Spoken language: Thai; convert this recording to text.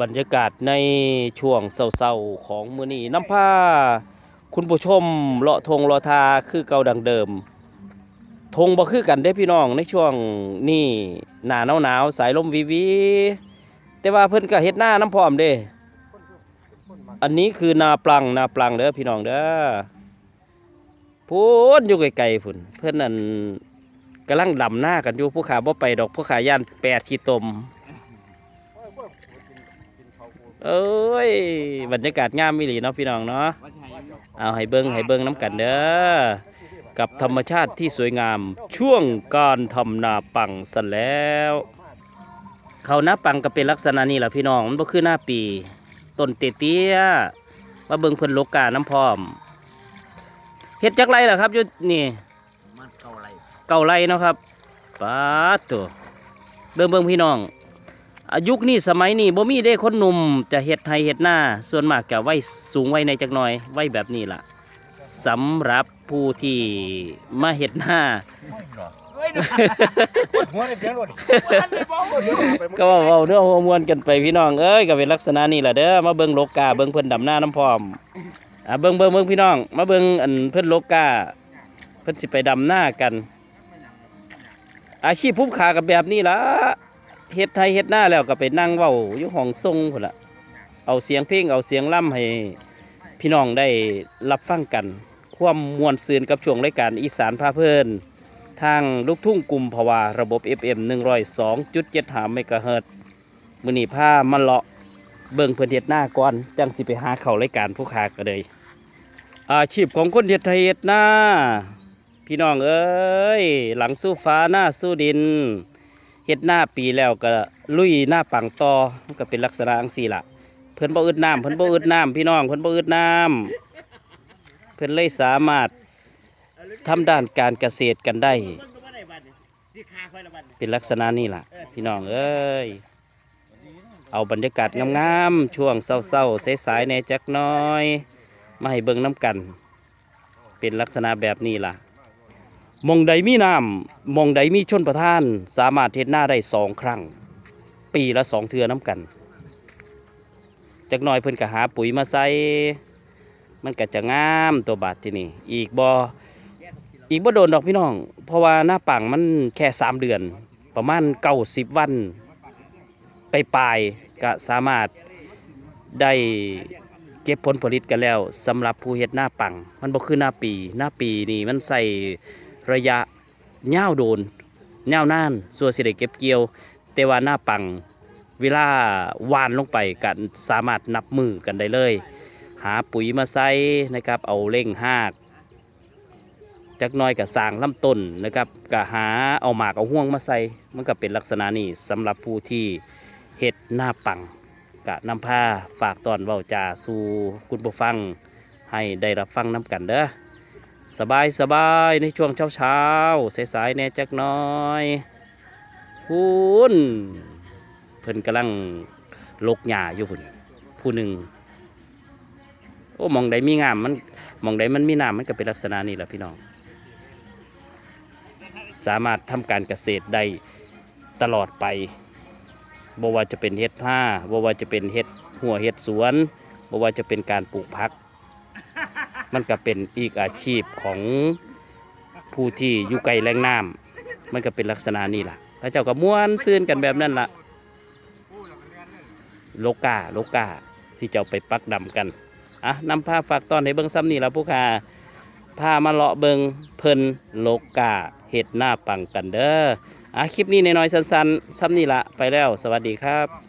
บรรยากาศในช่วงเศร้าๆของมื้อนี้น้ำผ้าคุณผู้ชมเลาะทงเลาะทาคือเก่าดังเดิมทงบ่คือกันเด้พี่น้องในช่วงนี้หน้าหนาวๆสายลมวิวีแต่ว่าเพิ่นก็เฮ็ดหน้าน้ำพร้อมเด้ อันนี้คือนาปลังนาปลังเด้อพี่น้องเด้อพูนอยู่ไกลๆพุ่นเพิ่นนั่นกำลังดำหน้ากันอยู่ผู้ขาบ่ไปดอกผู้ขาย่านแปดขี้ตม เอ้ยบรรยากาศงามมิหลีเนาะพี่น้องเนาะเอาให้เบิ้งให้เบิ้งน้ำกันเด้อกับธรรมชาติที่สวยงาม ช่วงการทำนาปังสันแล้ว เขาหน้าปังก็เป็นลักษณะนี้แหละพี่น้องมันก็คือหน้าปีต้นเตี้ยๆมาเบิ้งเพิ่นโลกาน้ำพร้อมเฮ็ดจักไรล่ะครับอยู่นี่มันเก่าไรเก่าไรเนาะครับป้าดตัวเบิ่งเบิ่งพี่น้อง อายุคนี้สมัยนี้บ่มีเด้คนหนุ่มจะเฮ็ดไทยเฮ็ดหน้า ส่วนมากจะไว้สูงไว้ในจักหน่อยไว้แบบนี้ล่ะสำหรับผู้ที่มาเฮ็ดหน้าหัวในเพียงรถก็เว้าเนื้อหัวมวนกันไปพี่น้องเอ้ยก็เป็นลักษณะนี้แหละเด้อมาเบิ่งโลกาเบิ่งเพิ่นดำหน้าน้ำพร้อมอะเบิ่งเบิ่งเบิ่งพี่น้อง มาเบิ่งอันเพิ่นโลกาเพิ่นสิไปดำหน้ากัน อาชีพผู้ขากับแบบนี้ล่ะ เฮ็ดไทยเฮ็ดหน้าแล้วก็ไปนั่งเว้าอยู่ห้องทรงพุ่นละเอาเสียงเพลงเอาเสียงล่ำให้พี่น้องได้รับฟังกัน ความมวลซืนกับช่วงรายการอีสานพาเพลินทางลูกทุ่งกลุ่มภาวาระบบ FM 102.75เมกะเฮิรตซ์มื้อนี้พามาเลาะเบิ่งเพิ่นเฮ็ดหน้าก่อนจังสิไปหาเข้ารายการผู้ค้าก็เลยอาชีพของคนเฮ็ดไทยเฮ็ดหน้าพี่น้องเอ้ยหลังสู้ฟ้าหน้าสู้ดิน เฮ็ดหน้าปีแล้วก็ลุยหน้าปังต่อก็เป็นลักษณะจังซี่ล่ะเพิ่นบ่อึดน้ำเพิ่นบ่อึดน้ำพี่น้องเพิ่นบ่อึดน้ำเพิ่นเลยสามารถทำด้านการเกษตรกันได้ เป็นลักษณะนี้ล่ะ พี่น้องเอ้ยเอาบรรยากาศงามๆช่วงเศร้าๆสายๆในจักน้อย มาให้เบิ่งน้ำกัน เป็นลักษณะแบบนี้ล่ะ มองใดมีน้ำมองใดมีชนประทาน สามารถเทศหน้าได้สองครั้ง ปีละสองเทือน้ำกันจักหน่อยเพิ่นก็หาปุ๋ยมาใส่มันก็จะงามตัวบาดที่นี่ อีกบออีกบ่โดนดอกพี่น้อง เพราะว่าหน้าปังมันแค่สามเดือน ประมาณเก้าสิบวัน ไปปลายก็สามารถได้เก็บผลผลิตกันแล้วสำหรับผู้เฮ็ดหน้าปัง มันบ่คือหน้าปี หน้าปีนี่มันใส่ ระยะยาโดนยาวนานส่วนสิได้เก็บเกี่ยว แต่ว่าหน้าปังเวลาวานลงไปกันสามารถนับมือกันได้เลย หาปุ๋ยมาใส่นะครับ เอาเร่งหากจักน้อยกับสางลำต้นนะครับก็หาเอาหมากเอาห่วงมาใส่มันก็เป็นลักษณะนี้สำหรับผู้ที่เฮ็ดหน้าปังกะนำผ้าฝากตอนเว้าจาสู่คุณผู้ฟังให้ได้รับฟังน้ำกันเด้อ สบายสบายในช่วงเช้าเช้าสายๆแน่จักน้อยพูนเพิ่นกำลังลกหญ้าอยู่พุ่นผู้หนึ่งโอ้มองใดมีงามมันมองใดมันมีน้ำมันก็เป็นลักษณะนี้แหละพี่น้อง สามารถทำการเกษตรได้ตลอดไปบ่ว่าจะเป็นเฮ็ดผ้าบ่ว่าจะเป็นเฮ็ดหัวเฮ็ดสวนบ่ว่าจะเป็นการปลูกผัก มันก็เป็นอีกอาชีพของผู้ที่อยู่ไกลแหล่งน้ำมันก็เป็นลักษณะนี้ล่ะพระเจ้าก็ม้วนซื่นกันแบบนั้นล่ะโลกาโลกาที่เจ้าไปปักดำกันอะนำผ้าฝากตอนให้เบิ่งซ้ำนี่ละผู้ค้าผ้ามาเลาะเบิงเพิ่นโลกาเห็ดหน้าปังกันเด้ออะคลิปนี้น้อยๆสั้นๆซ้ำนี่ละไปแล้ว สวัสดีครับ